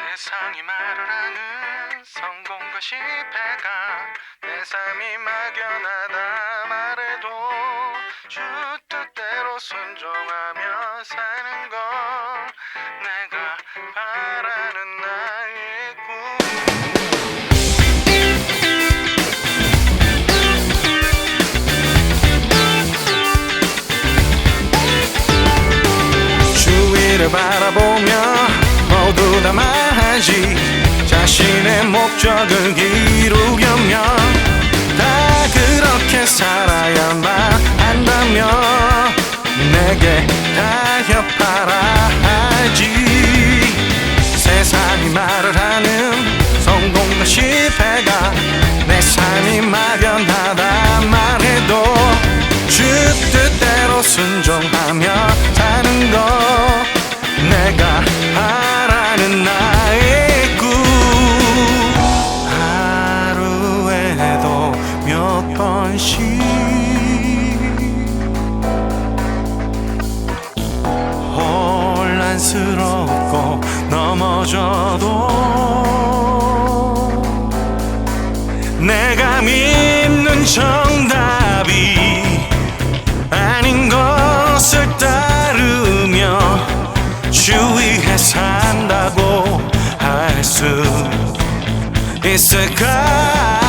세상이 말을 하는 성공과 실패가 내 삶이 막연하다 말해도 주 뜻대로 순종하며 사는 건 내가 바라는 나의 꿈. 주위를 바라보며 모두 다 말 하지. 자신의 목적을 이루려면 다 그렇게 살아야만 한다며 내게 타협하라 하지. 세상이 말을 하는 성공과 실패가 내 삶이 막연하다 말해도 주 뜻대로 순종하며 넘어져도 내가 믿는 정답이 아닌 것을 따르며 주위에 산다고 할 수 있을까